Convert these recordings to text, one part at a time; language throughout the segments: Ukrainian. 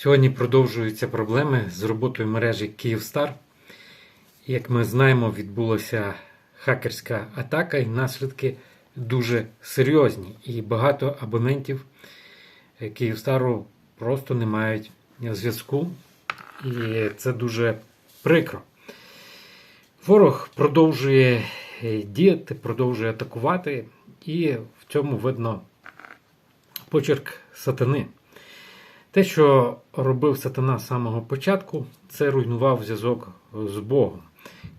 Сьогодні продовжуються проблеми з роботою мережі Київстар. Як ми знаємо, відбулася хакерська атака, і наслідки дуже серйозні. І багато абонентів Київстару просто не мають зв'язку. І це дуже прикро. Ворог продовжує діяти, продовжує атакувати, і в цьому видно почерк сатани. Те, що робив сатана з самого початку, це руйнував зв'язок з Богом,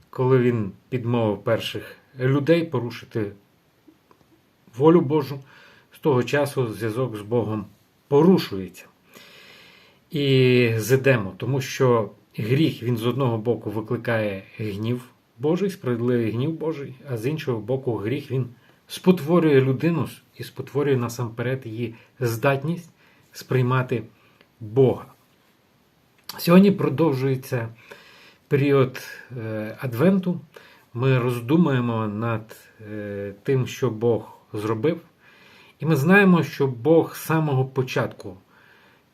коли він підмовив перших людей порушити волю Божу, з того часу зв'язок з Богом порушується. І зидемо, тому що гріх він з одного боку викликає гнів Божий, справедливий гнів Божий, а з іншого боку, гріх він спотворює людину і спотворює насамперед її здатність сприймати Бога. Сьогодні продовжується період е, Адвенту. Ми роздумуємо над е, тим, що Бог зробив. І ми знаємо, що Бог з самого початку,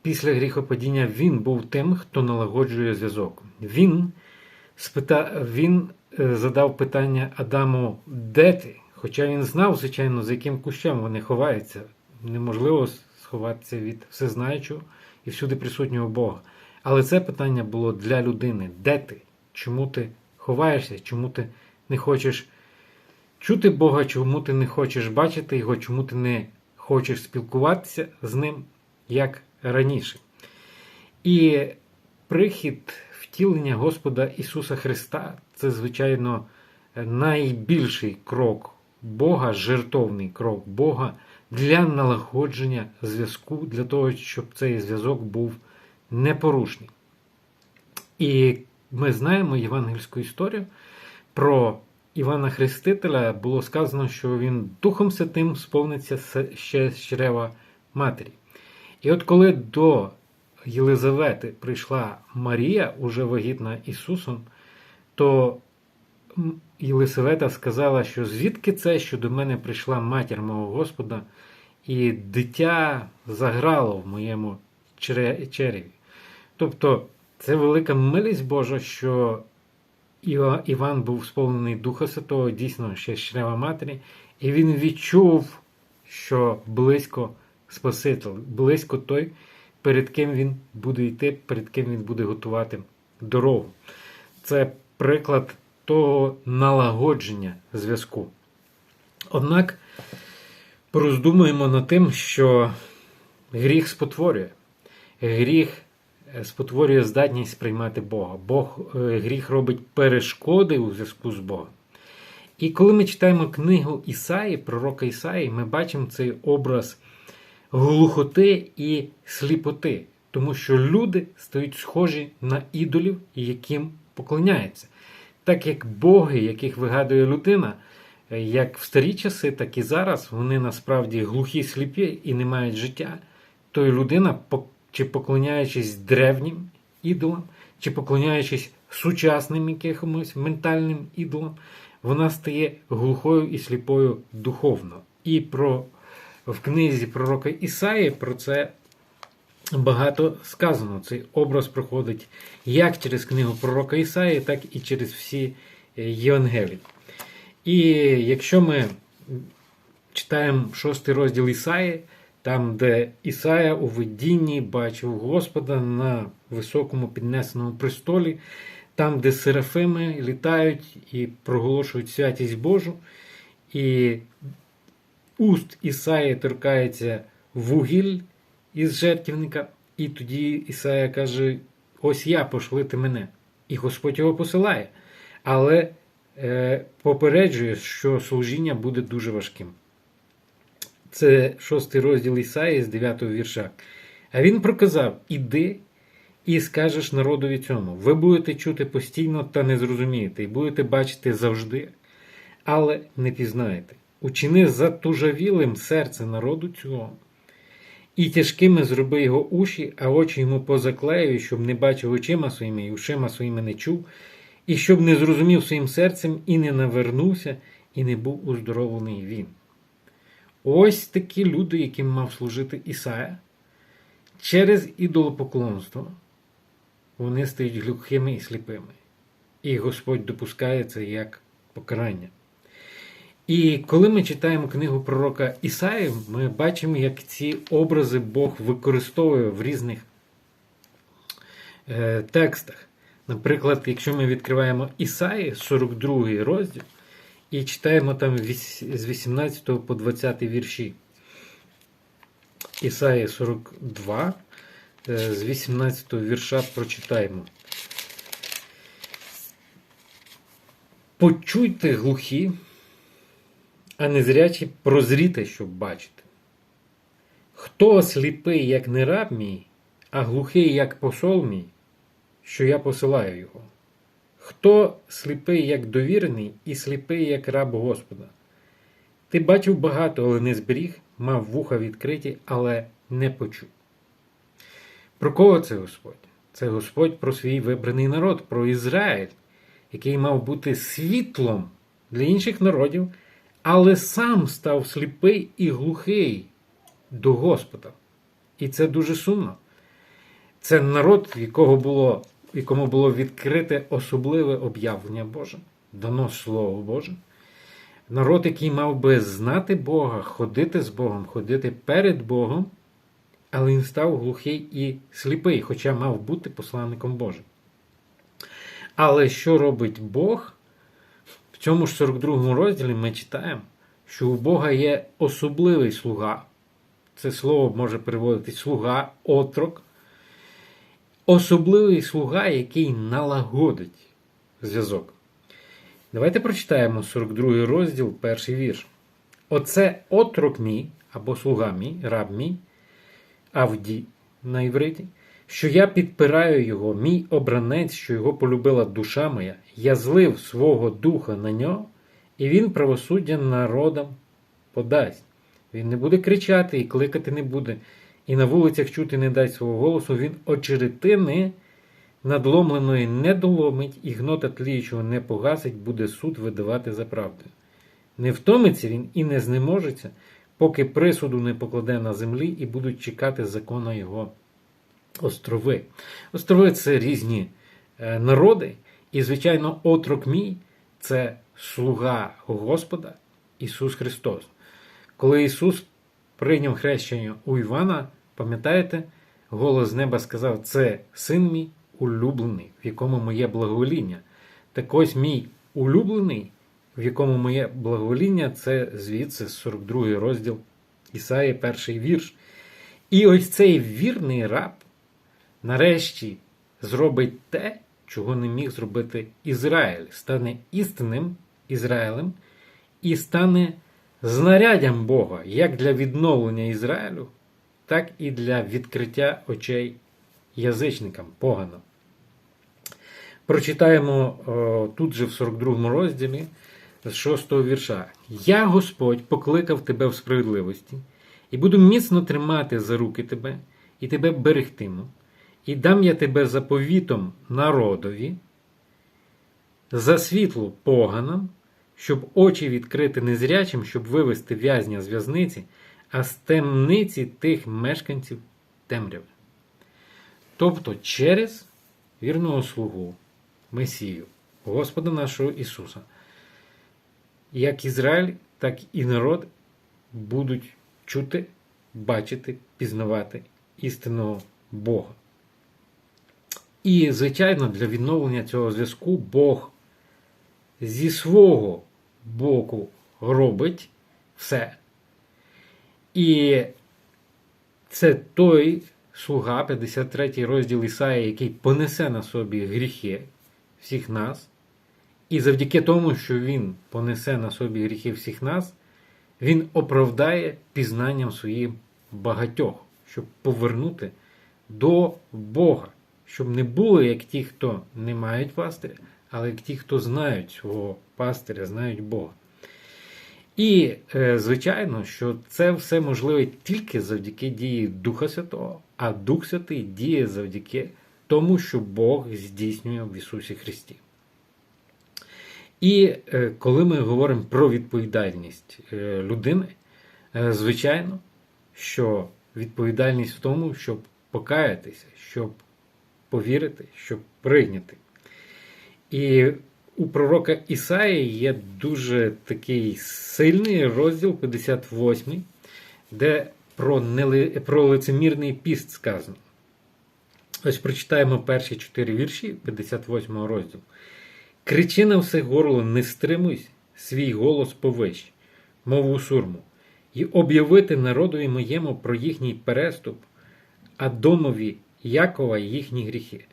після гріхопадіння, Він був тим, хто налагоджує зв'язок. Він, спита... він е, задав питання Адаму, де ти? Хоча він знав, звичайно, за яким кущем вони ховаються. Неможливо сховатися від всезнаючого і всюди присутнього Бога. Але це питання було для людини: де ти? Чому ти ховаєшся? Чому ти не хочеш чути Бога, чому ти не хочеш бачити Його, чому ти не хочеш спілкуватися з ним як раніше? І прихід втілення Господа Ісуса Христа це, звичайно, найбільший крок Бога, жертовний крок Бога для налагодження зв'язку, для того, щоб цей зв'язок був непорушний. І ми знаємо євангельську історію про Івана Хрестителя. Було сказано, що він Духом Святим сповниться ще з чрева матері. І от коли до Єлизавети прийшла Марія, уже вагітна Ісусом, то Єлисавета сказала, що звідки це, що до мене прийшла матір мого Господа, і дитя заграло в моєму череві. Тобто це велика милість Божа, що Іван був сповнений Духа Святого, дійсно ще з чрева матері, і він відчув, що близько Спаситель, близько той, перед ким він буде йти, перед ким він буде готувати дорогу. Це приклад того налагодження зв'язку. Однак пороздумуємо над тим, що гріх спотворює. Гріх спотворює здатність сприймати Бога. Бог, Гріх робить перешкоди у зв'язку з Богом. І коли ми читаємо книгу Ісаї, пророка Ісаї, ми бачимо цей образ глухоти і сліпоти, тому що люди стають схожі на ідолів, яким поклоняються. Так як боги, яких вигадує людина, як в старі часи, так і зараз, вони насправді глухі, сліпі і не мають життя, то й людина, чи поклоняючись древнім ідолам, чи поклоняючись сучасним якимось ментальним ідолам, вона стає глухою і сліпою духовно. І про, в книзі пророка Ісаї про це багато сказано. Цей образ проходить як через книгу пророка Ісаї, так і через всі Євангелії. І якщо ми читаємо шостий розділ Ісаї, там, де Ісая у видінні бачив Господа на високому піднесеному престолі, там, де серафими літають і проголошують святість Божу, і уст Ісаї торкається вугіль із жертвника, і тоді Ісая каже: Ось я пошлити мене. І Господь його посилає. Але е, попереджує, що служіння буде дуже важким. Це шостий розділ Ісаї з 9 вірша. А він проказав: Іди і скажеш народові цьому. Ви будете чути постійно та не зрозумієте, і будете бачити завжди, але не пізнаєте. Учини затужавілим серце народу цього. І тяжкими зроби його уші, а очі йому позаклею, щоб не бачив очима своїми і ушима своїми не чув, і щоб не зрозумів своїм серцем і не навернувся, і не був уздоровлений він. Ось такі люди, яким мав служити Ісая. Через ідолопоклонство вони стають глухими і сліпими. І Господь допускає це як покарання. І коли ми читаємо книгу пророка Ісаї, ми бачимо, як ці образи Бог використовує в різних е, текстах. Наприклад, якщо ми відкриваємо Ісаї, 42 розділ, і читаємо там з 18 по 20 вірші. Ісаї 42, е, з 18 вірша прочитаємо. Почуйте глухі, а незрячі прозріте, щоб бачити. Хто сліпий, як не раб мій, а глухий, як посол мій, що я посилаю його? Хто сліпий, як довірений, і сліпий, як раб Господа? Ти бачив багато, але не зберіг, мав вуха відкриті, але не почув. Про кого це Господь? Це Господь про свій вибраний народ, про Ізраїль, який мав бути світлом для інших народів, але сам став сліпий і глухий до Господа. І це дуже сумно. Це народ, якого було, якому було відкрите особливе об'явлення Боже, дано Слово Боже. Народ, який мав би знати Бога, ходити з Богом, ходити перед Богом, але він став глухий і сліпий, хоча мав бути посланником Божим. Але що робить Бог? Цьому ж 42 розділі ми читаємо, що у Бога є особливий слуга. Це слово може переводити слуга, отрок. Особливий слуга, який налагодить зв'язок. Давайте прочитаємо 42 розділ, перший вірш. Оце отрок мій, або слуга мій, раб мій, Авді на івриті, що я підпираю його, мій обранець, що його полюбила душа моя, я злив свого духа на нього, і він правосуддя народам подасть. Він не буде кричати і кликати не буде, і на вулицях чути не дасть свого голосу, він очеретини надломленої не доломить, і гнота тліючого не погасить, буде суд видавати за правдою. Не втомиться він і не знеможеться, поки присуду не покладе на землі і будуть чекати закона його острови. Острови це різні е, народи, і, звичайно, отрок мій це слуга Господа Ісус Христос. Коли Ісус прийняв хрещення у Івана, пам'ятаєте, голос з неба сказав: Це син мій улюблений, в якому моє благовоління. Так ось мій улюблений, в якому моє благовоління, це звідси 42 розділ Ісаї, перший вірш. І ось цей вірний раб нарешті зробить те, чого не міг зробити Ізраїль, стане істинним Ізраїлем і стане знаряддям Бога як для відновлення Ізраїлю, так і для відкриття очей язичникам поганам. Прочитаємо о, тут же в 42 розділі з 6 вірша. Я, Господь, покликав тебе в справедливості, і буду міцно тримати за руки тебе, і тебе берегтиму, і дам я тебе заповітом народові, за світло поганам, щоб очі відкрити незрячим, щоб вивести в'язня з в'язниці, а з темниці тих мешканців темряви. Тобто через вірного слугу, Месію, Господа нашого Ісуса, як Ізраїль, так і народ будуть чути, бачити, пізнавати істинного Бога. І, звичайно, для відновлення цього зв'язку Бог зі свого боку робить все. І це той слуга, 53 розділ Ісаї, який понесе на собі гріхи всіх нас. І завдяки тому, що Він понесе на собі гріхи всіх нас, Він оправдає пізнанням своїм багатьох, щоб повернути до Бога, щоб не було як ті, хто не мають пастиря, але як ті, хто знають свого пастиря, знають Бога. І, е, звичайно, що це все можливе тільки завдяки дії Духа Святого, а Дух Святий діє завдяки тому, що Бог здійснює в Ісусі Христі. І е, коли ми говоримо про відповідальність людини, е, звичайно, що відповідальність в тому, щоб покаятися, щоб повірити, щоб прийняти. І у пророка Ісаї є дуже такий сильний розділ 58, де про, нели... про лицемірний піст сказано. Ось прочитаємо перші чотири вірші 58 розділу. Кричи на все горло, не стримуйся, свій голос повищ, мов у сурму, і об'явити народові моєму про їхній переступ, а домові Якова їхні гріхи.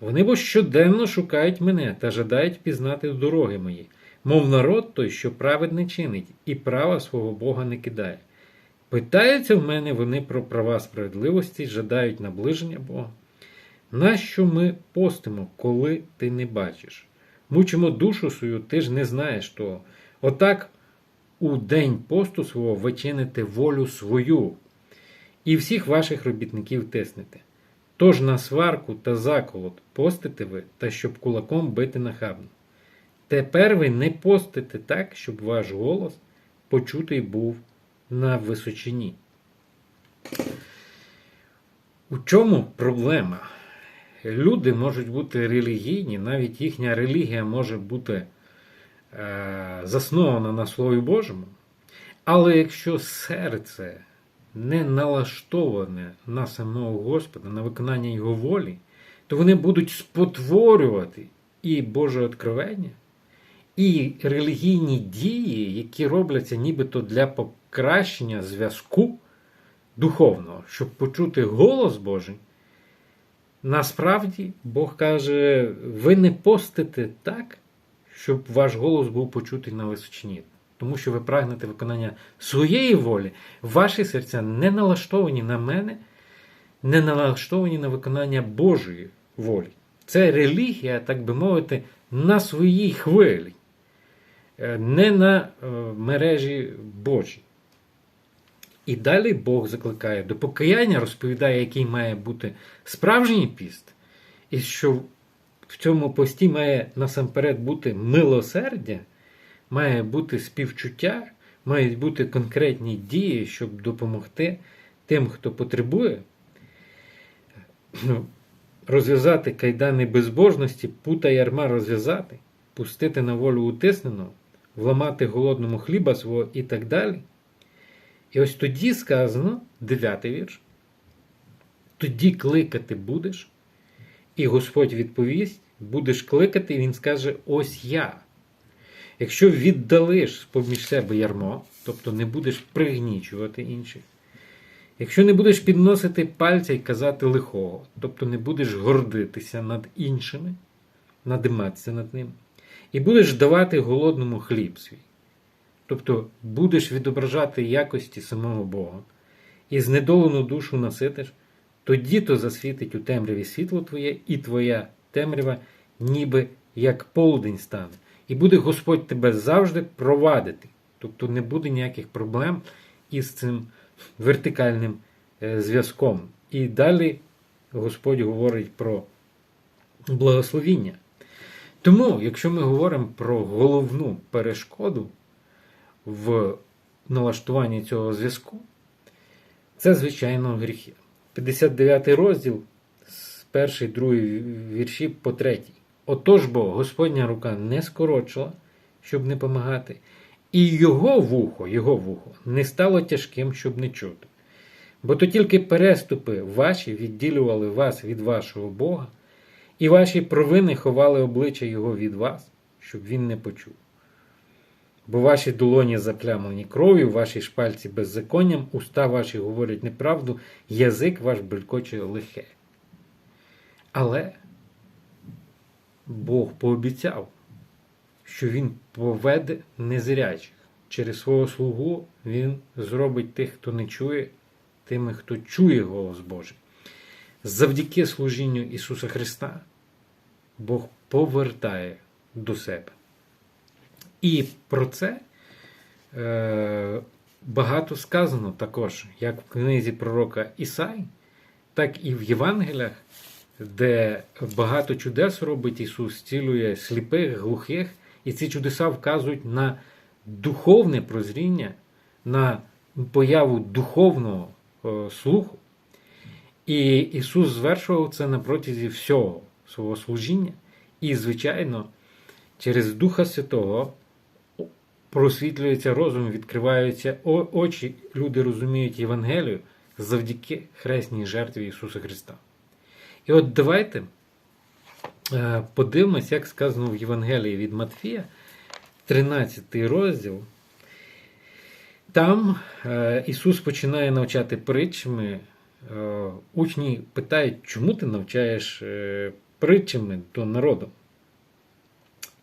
Вони бо щоденно шукають мене та жадають пізнати дороги мої, мов народ той, що праведне чинить, і права свого Бога не кидає. Питаються в мене вони про права справедливості, жадають наближення Бога. Нащо ми постимо, коли ти не бачиш? Мучимо душу свою, ти ж не знаєш того. Отак у день посту свого ви чините волю свою і всіх ваших робітників тиснете. Тож на сварку та заколот постите ви, та щоб кулаком бити нахабно. Тепер ви не постите так, щоб ваш голос почутий був на височині. У чому проблема? Люди можуть бути релігійні, навіть їхня релігія може бути е, заснована на Слові Божому. Але якщо серце не налаштоване на самого Господа, на виконання Його волі, то вони будуть спотворювати і Боже откровення, і релігійні дії, які робляться нібито для покращення зв'язку духовного, щоб почути голос Божий. Насправді, Бог каже, ви не постите так, щоб ваш голос був почутий на височині. Тому що ви прагнете виконання своєї волі, ваші серця не налаштовані на мене, не налаштовані на виконання Божої волі. Це релігія, так би мовити, на своїй хвилі, е, не на е, мережі Божій. І далі Бог закликає до покаяння, розповідає, який має бути справжній піст, і що в цьому пості має насамперед бути милосердя, має бути співчуття, мають бути конкретні дії, щоб допомогти тим, хто потребує, ну, розв'язати кайдани безбожності, пута ярма розв'язати, пустити на волю утисненого, вламати голодному хліба свого і так далі. І ось тоді сказано, дев'ятий вірш. Тоді кликати будеш, і Господь відповість, будеш кликати, і Він скаже: Ось я. Якщо віддалиш поміж себе ярмо, тобто не будеш пригнічувати інших, якщо не будеш підносити пальця і казати лихого, тобто не будеш гордитися над іншими, надиматися над ним, і будеш давати голодному хліб свій. Тобто будеш відображати якості самого Бога і знедолену душу наситиш, тоді то засвітить у темряві світло твоє, і твоя темрява, ніби як полудень стане. І буде Господь тебе завжди провадити. Тобто не буде ніяких проблем із цим вертикальним е, зв'язком. І далі Господь говорить про благословіння. Тому, якщо ми говоримо про головну перешкоду, в налаштуванні цього зв'язку, це, звичайно, гріхи. 59 розділ з перший, другий вірші по третій. Отож бо Господня рука не скорочила, щоб не помагати, і його вухо, його вухо не стало тяжким, щоб не чути. Бо то тільки переступи ваші відділювали вас від вашого Бога, і ваші провини ховали обличчя Його від вас, щоб він не почув бо ваші долоні заплямлені кров'ю, ваші шпальці беззаконням, уста ваші говорять неправду, язик ваш белькоче лихе. Але Бог пообіцяв, що Він поведе незрячих. Через свого слугу Він зробить тих, хто не чує, тими, хто чує голос Божий. Завдяки служінню Ісуса Христа Бог повертає до себе. І про це е, багато сказано також, як в книзі пророка Ісай, так і в Євангеліях, де багато чудес робить Ісус, зцілює сліпих, глухих, і ці чудеса вказують на духовне прозріння, на появу духовного е, слуху. І Ісус звершував це на протязі всього свого служіння. І, звичайно, через Духа Святого просвітлюється розум, відкриваються очі, люди розуміють Євангелію завдяки хресній жертві Ісуса Христа. І от давайте е, подивимось, як сказано в Євангелії від Матфія, 13 розділ. Там е, Ісус починає навчати притчами. Е, учні питають, чому ти навчаєш притчами до народу?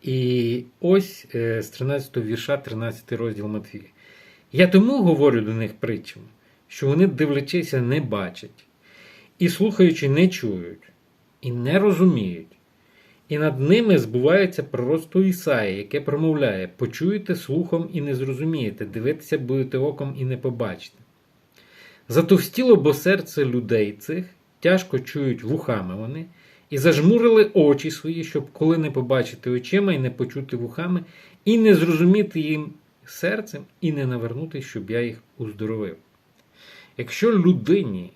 І ось з 13 вірша, 13 розділ Матфія. Я тому говорю до них притчами, що вони, дивлячися, не бачать, і слухаючи, не чують, і не розуміють. І над ними збувається пророцтво Ісаї, яке промовляє: почуєте слухом і не зрозумієте, дивитися будете оком і не побачите. Затовстіло, бо серце людей цих тяжко чують вухами вони, і зажмурили очі свої, щоб коли не побачити очима і не почути вухами, і не зрозуміти їм серцем, і не навернути, щоб я їх уздоровив. Якщо людині,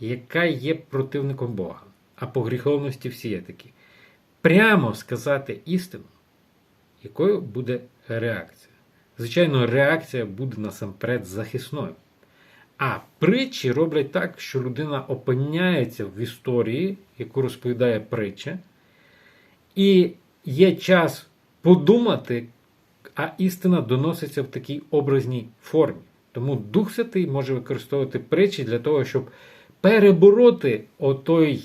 яка є противником Бога, а по гріховності всі є такі, прямо сказати істину, якою буде реакція? Звичайно, реакція буде насамперед захисною. А притчі роблять так, що людина опиняється в історії, яку розповідає притча, і є час подумати, а істина доноситься в такій образній формі. Тому Дух Святий може використовувати притчі для того, щоб перебороти отой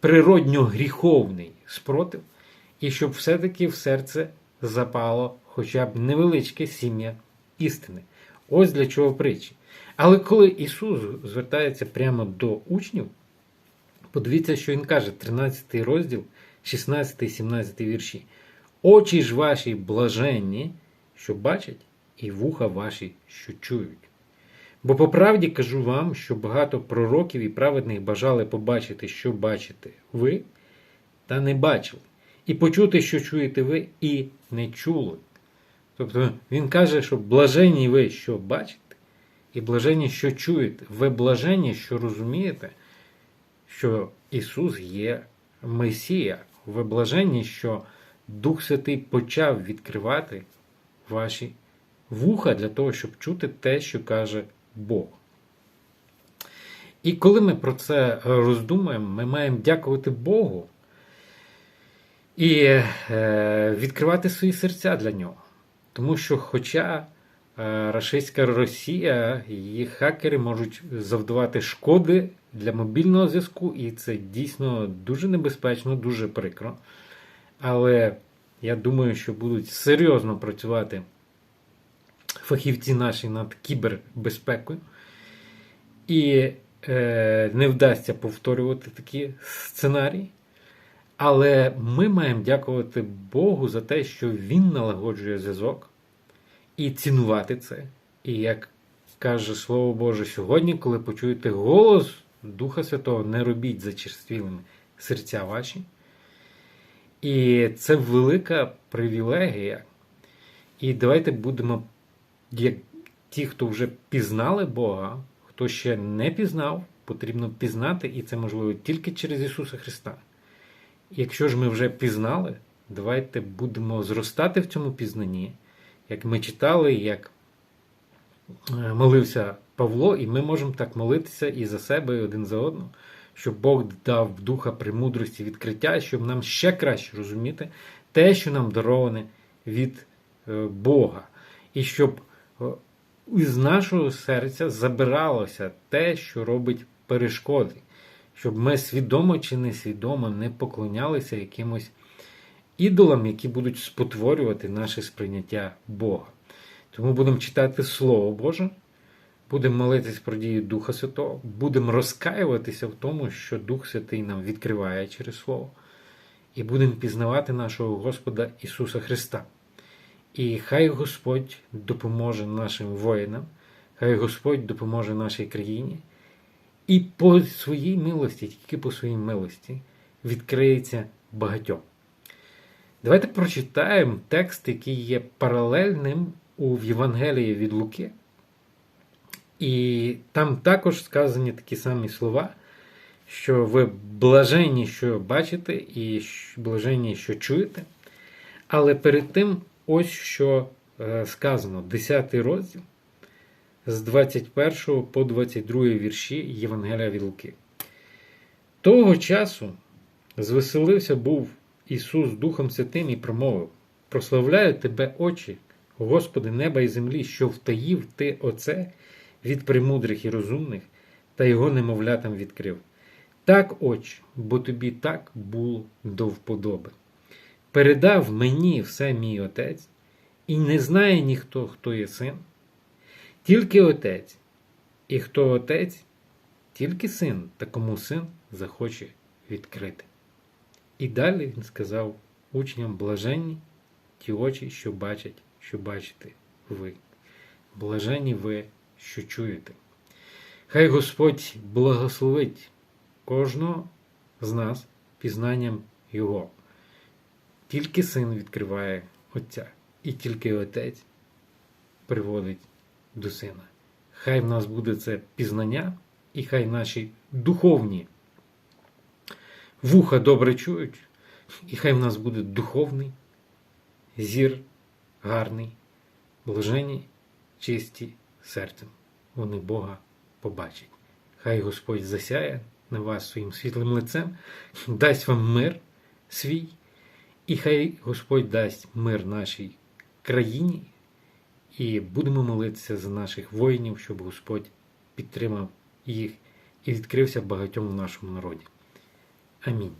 природньо гріховний спротив, і щоб все-таки в серце запало хоча б невеличке сім'я істини. Ось для чого притчі. Але коли Ісус звертається прямо до учнів, подивіться, що Він каже, 13 розділ, 16, 17 вірші. Очі ж ваші блаженні, що бачать, і вуха ваші, що чують. Бо по правді кажу вам, що багато пророків і праведних бажали побачити, що бачите ви, та не бачили, і почути, що чуєте ви, і не чули. Тобто він каже, що блаженні ви, що бачите, і блаженні, що чуєте. Ви блаженні, що розумієте, що Ісус є Месія. Ви блаженні, що Дух Святий почав відкривати ваші вуха для того, щоб чути те, що каже Бог. І коли ми про це роздумуємо, ми маємо дякувати Богу і е, відкривати свої серця для нього. Тому що, хоча е, рашистська Росія, її хакери можуть завдавати шкоди для мобільного зв'язку, і це дійсно дуже небезпечно, дуже прикро. Але я думаю, що будуть серйозно працювати фахівці наші над кібербезпекою. І е, не вдасться повторювати такі сценарії. Але ми маємо дякувати Богу за те, що Він налагоджує зв'язок і цінувати це. І як каже Слово Боже, сьогодні, коли почуєте голос Духа Святого, не робіть зачерствілими серця ваші. І це велика привілегія. І давайте будемо як ті, хто вже пізнали Бога, хто ще не пізнав, потрібно пізнати, і це можливо тільки через Ісуса Христа. Якщо ж ми вже пізнали, давайте будемо зростати в цьому пізнанні, як ми читали, як е, молився Павло, і ми можемо так молитися і за себе, і один за одного, щоб Бог дав духа премудрості відкриття, щоб нам ще краще розуміти те, що нам дароване від е, Бога. І щоб із нашого серця забиралося те, що робить перешкоди, щоб ми свідомо чи несвідомо не поклонялися якимось ідолам, які будуть спотворювати наше сприйняття Бога. Тому будемо читати Слово Боже, будемо молитись про дію Духа Святого, будемо розкаюватися в тому, що Дух Святий нам відкриває через Слово, і будемо пізнавати нашого Господа Ісуса Христа. І хай Господь допоможе нашим воїнам, хай Господь допоможе нашій країні. І по своїй милості, тільки по своїй милості, відкриється багатьом. Давайте прочитаємо текст, який є паралельним у Євангелії від Луки. І там також сказані такі самі слова. що ви блаженні, що бачите, і блаженні, що чуєте. Але перед тим, ось що е, сказано, 10 розділ з 21 по 22 вірші Євангелія від Луки. Того часу звеселився був Ісус Духом Святим і промовив: Прославляю тебе, очі, Господи, неба і землі, що втаїв ти оце від премудрих і розумних, та його немовлятам відкрив. Так, очі, бо тобі так було до вподоби. Передав мені все мій отець, і не знає ніхто, хто є син, тільки отець. І хто отець, тільки син, та син захоче відкрити. І далі він сказав учням блаженні ті очі, що бачать, що бачите ви. Блаженні ви, що чуєте. Хай Господь благословить кожного з нас пізнанням Його. Тільки син відкриває Отця, і тільки Отець приводить до сина. Хай в нас буде це пізнання, і хай наші духовні вуха добре чують, і хай в нас буде духовний зір гарний, блажені, чисті серцем. Вони Бога побачать. Хай Господь засяє на вас своїм світлим лицем, дасть вам мир свій, і хай Господь дасть мир нашій країні. І будемо молитися за наших воїнів, щоб Господь підтримав їх і відкрився багатьом в нашому народі. Амінь.